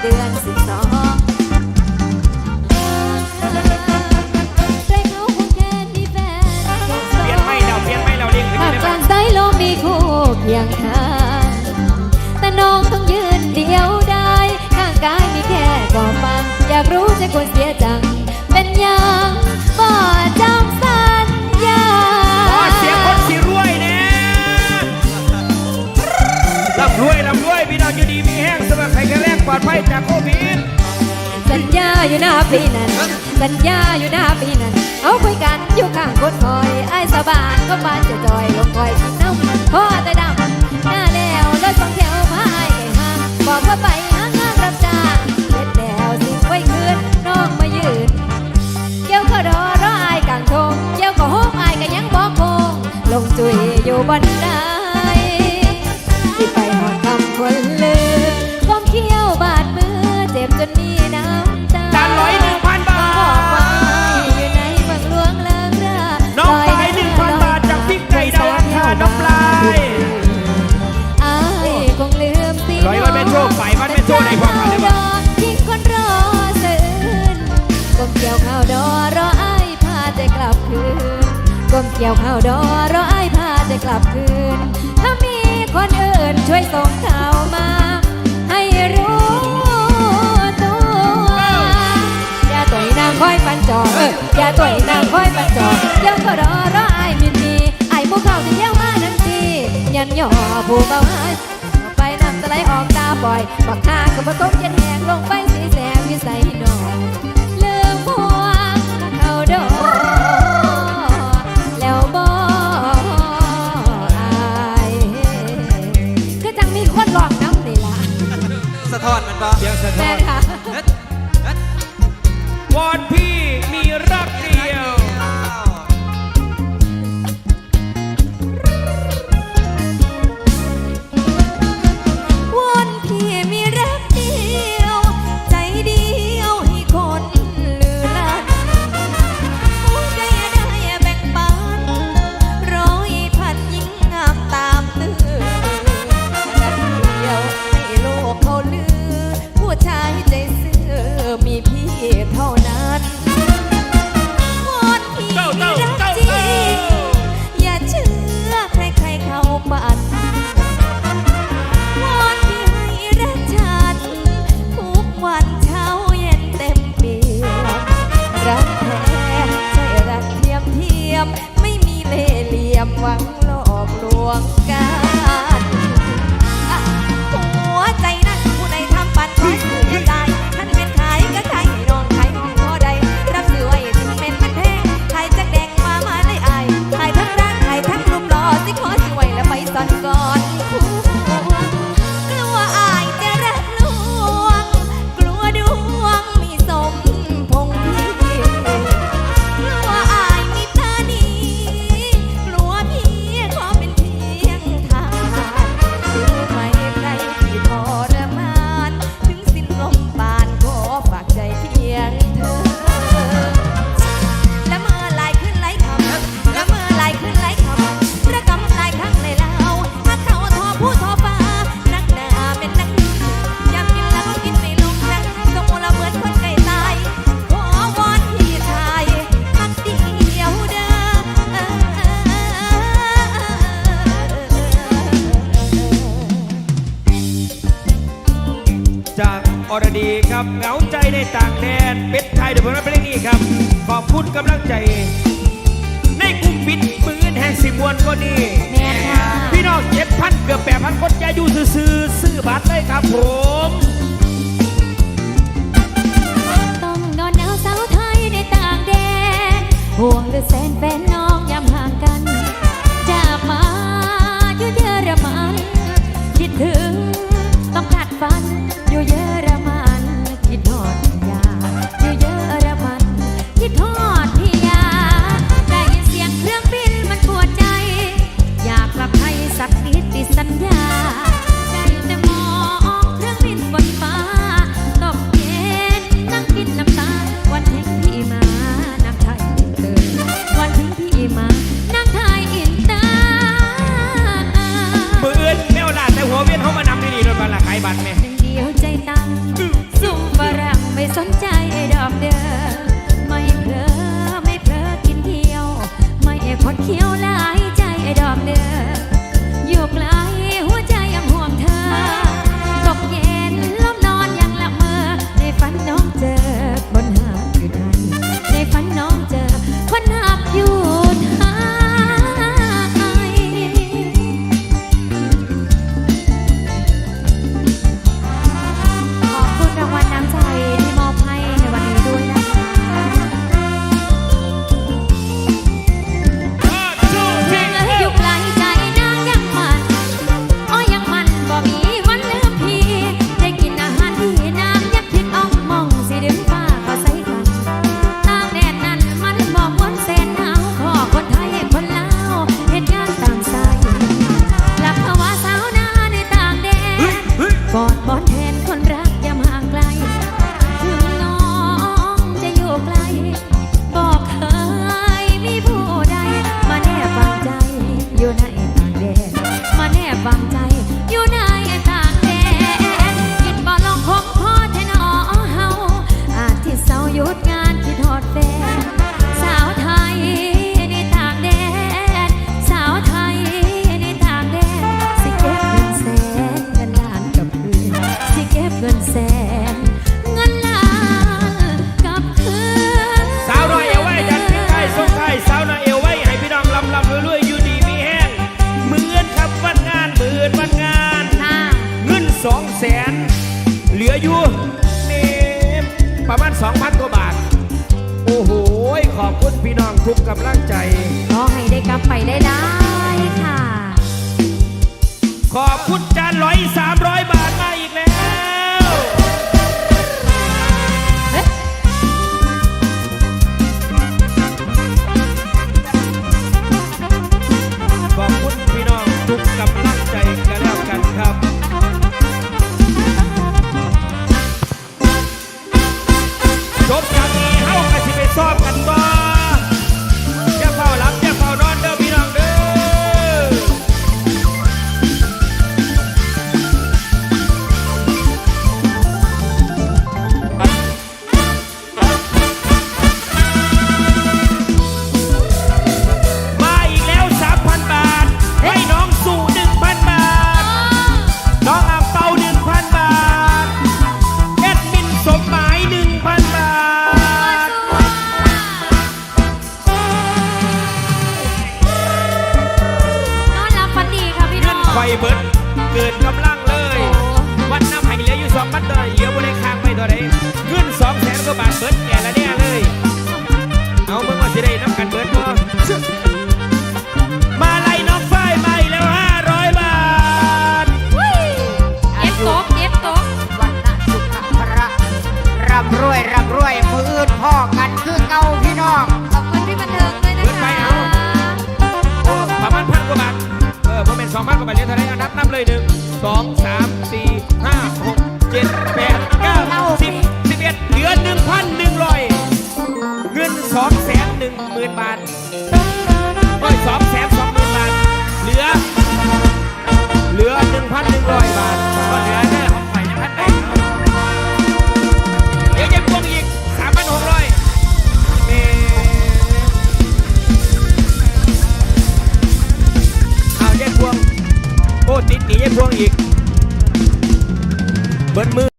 เดือนสิบสองใครเขาคงแค่มีแฟนเปลี่ยนไม่เราเปลี่ยนไม่เราเรียกขึ้นหากได้ไหมกลางสายลมมีคู่เพียงข้างแต่น้องต้องยืนเดียวได้ข้างกายมีแค่ก่อฟังอยากรู้ใจควรเสียจัง เป็นยัง ลอดภัยจากโควิด สัญญาอยู่หน้าปีนั้น สัญญาอยู่หน้าปีนั้น เอาคุยกันอยู่ข้างคนคอยไอ้ายสาบานก็บานจะจอยลงคอยกินน้ำพ่อแต่ดำหน้าแล้วรถสองแถวพายไก่ห้างบอกว่าไปหางานรับจ้างเล็ดแล้วสิไว้คืนน้องมายืนเกี่ยวก็รอรอไอายกลางทงเกี่ยวก็โฮมอายก็ยังบอกคงลงจุยอยู่บน ก้มเกี่ยวข้าวดอรอไอ้ายพาใจกลับคืน ถ้ามีคนอื่นช่วยส่งข่าวมา ให้รู้ตัวอย่าต่อยนางคอยปันจอเอออย่าต่อยนางคอยปันจอเดี๋ยวก็รอรอไอ้ายมินมีไอ้ายพวกเขาจะเยี่ยวมาทันทียันย่อผู้เบาหายไปนำสไลด์ออกตาปล่อยบักหาก็มาต้มเย็นแหงลงไป หวังหลอกลวงกัน อรดีครับเหงาใจในต่างแดนเป็ดไทยเดี๋ยวผมรับเพลงนี้ครับ ขอบคุณกำลังใจ ในกลุ่มปิดปืนแห่งสิบวันก็ดีแม่ค่ะ พี่น้องเจ็ดพันเกือบแปดพันคนจะอยู่ซื้อๆซื้อบัตรเลยครับผมต้องนอนหนาวสาวไทยในต่างแดนห่วงหรือแสนแฟน me. เบิดเกิดกำลังเลย วันน้ำให้เหลืออยู่สองพันดอลเหลือบ่ได้ค้างไม่ตัวใดขึ้นสองแสนก็บาทเบิดายเลขเท่าไรนับนับเลยหนึ่งสองสามสี่ห้าหกเจ็ดแปดเก้าสิบสิบเอ็ดเหลือหนึ่งพันหนึ่งร้อยเงินสองแสนหนึ่งหมื่นบาทโอ้ยสองแสนสองหมื่นบาท เหลือ เหลือหนึ่งพันหนึ่งร้อยบาท